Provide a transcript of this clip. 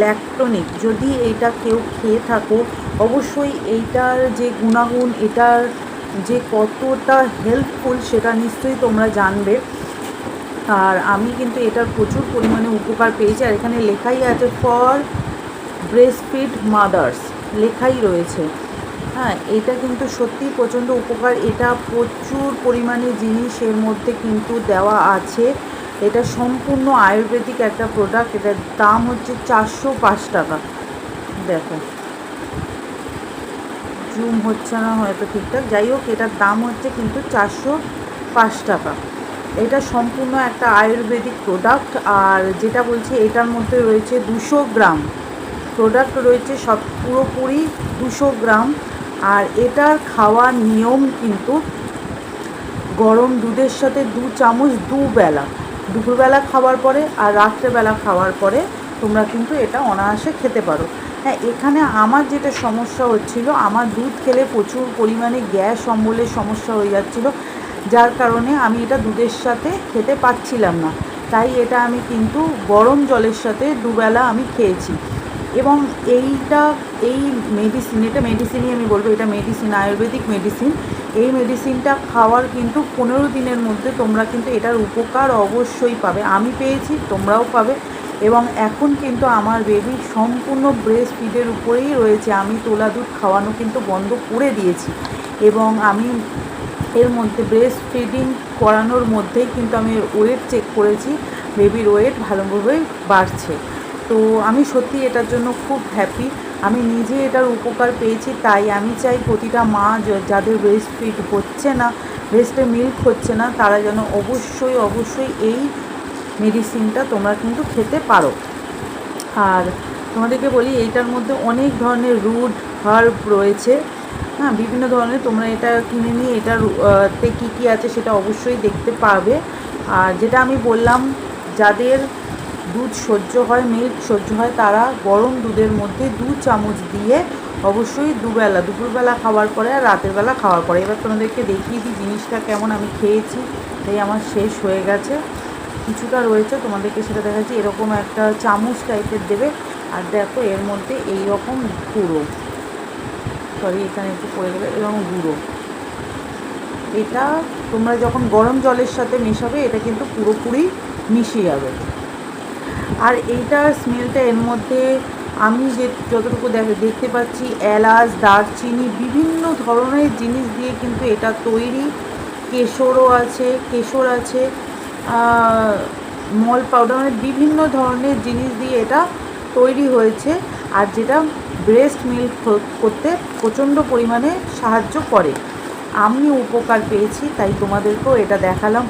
ল্যাকটনিক যদি এইটা কেউ খেয়ে থাকো, অবশ্যই এইটার যে গুণাগুণ, এটার যে কতটা হেল্পফুল সেটা নিশ্চয়ই তোমরা জানবে। আর আমি কিন্তু এটার প্রচুর পরিমাণে উপকার পেয়েছি। আর এখানে লেখাই আছে ফর ব্রেস্টফিড মাদার্স লেখাই রয়েছে। হ্যাঁ এটা কিন্তু সত্যিই প্রচণ্ড উপকার। এটা প্রচুর পরিমাণে জিনিস এর মধ্যে কিন্তু দেওয়া আছে। এটা সম্পূর্ণ আয়ুর্বেদিক একটা প্রোডাক্ট এটার দাম হচ্ছে চারশো পাঁচ টাকা। দেখো। জুম হচ্ছে না, হয়তো ঠিকঠাক। যাই হোক, এটার দাম হচ্ছে কিন্তু চারশো পাঁচ টাকা। এটা সম্পূর্ণ একটা আয়ুর্বেদিক প্রোডাক্ট আর যেটা বলছি, এটার মধ্যে রয়েছে দুশো গ্রাম। প্রোডাক্ট রয়েছে সব, পুরোপুরি দুশো গ্রাম। আর এটার খাওয়ার নিয়ম কিন্তু গরম দুধের সাথে দু চামচ দুবেলা। দুপুরবেলা খাওয়ার পরে আর রাত্রেবেলা খাওয়ার পরে তোমরা কিন্তু এটা অনায়াসে খেতে পারো। হ্যাঁ এখানে আমার যেটা সমস্যা হচ্ছিল, আমার দুধ খেলে প্রচুর পরিমাণে গ্যাস, অম্বলের সমস্যা হয়ে যাচ্ছিল, যার কারণে আমি এটা দুধের সাথে খেতে পাচ্ছিলাম না। তাই এটা আমি কিন্তু গরম জলের সাথে দুবেলা আমি খেয়েছি। এবং এইটা, এই মেডিসিন এটা মেডিসিনই আমি বলব, এটা মেডিসিন আয়ুর্বেদিক মেডিসিন এই মেডিসিনটা খাওয়ার কিন্তু পনেরো দিনের মধ্যে তোমরা কিন্তু এটার উপকার অবশ্যই পাবে। আমি পেয়েছি, তোমরাও পাবে এবং এখন কিন্তু আমার বেবি সম্পূর্ণ ব্রেস্ট ফিডের উপরেই রয়েছে। আমি তোলা দুধ খাওয়ানো কিন্তু বন্ধ করে দিয়েছি এবং আমি এর মধ্যে ব্রেস্ট ফিডিং করানোর মধ্যেই কিন্তু আমি ওয়েট চেক করেছি। বেবির ওয়েট ভালোভাবেই বাড়ছে। তো আমি সত্যি এটার জন্য খুব হ্যাপি আমি নিজে এটার উপকার পেয়েছি, তাই আমি চাই প্রতিটা মা যাদের ব্রেস্ট ফিড হচ্ছে না ব্রেস্টে মিল্ক হচ্ছে না, তারা যেন অবশ্যই অবশ্যই এই মেডিসিনটা তোমরা কিন্তু খেতে পারো। আর তোমাদেরকে বলি এইটার মধ্যে অনেক ধরনের রুট হার্ব রয়েছে। হ্যাঁ বিভিন্ন ধরনের তোমরা এটা কিনে নিয়ে, এটার তে কী কী আছে সেটা অবশ্যই দেখতে পাবে আর যেটা আমি বললাম, যাদের দুধ সহ্য হয়, মিল্ক সহ্য হয়, তারা গরম দুধের মধ্যে দু চামচ দিয়ে অবশ্যই দুবেলা, দুপুরবেলা খাওয়ার পরে আর রাতের বেলা খাওয়ার পরে। এবার তোমাদেরকে দেখিয়ে দিই জিনিসটা কেমন আমি খেয়েছি, তাই আমার শেষ হয়ে গেছে। কিছুটা রয়েছে, তোমাদেরকে সেটা দেখাচ্ছি। এরকম একটা চামচ টাইপের দেবে। আর দেখো, এর মধ্যে এই রকম গুঁড়ো। সরি এখানে একটু পড়ে গেলে, এরকম গুঁড়ো। এটা তোমরা যখন গরম জলের সাথে মেশাবে, এটা কিন্তু পুরোপুরি মিশে যাবে। আর এইটার স্মেলটা এর মধ্যে আমি যে যতটুকু দেখ- দেখতে পাচ্ছি, এলাচ, দারচিনি, বিভিন্ন ধরনের জিনিস দিয়ে কিন্তু এটা তৈরি। কেশরও আছে, কেশর আছে মল পাউডার মানে বিভিন্ন ধরনের জিনিস দিয়ে এটা তৈরি হয়েছে। আর যেটা ব্রেস্ট মিল্ক করতে প্রচণ্ড পরিমাণে সাহায্য করে। আমি উপকার পেয়েছি, তাই তোমাদেরকেও এটা দেখালাম।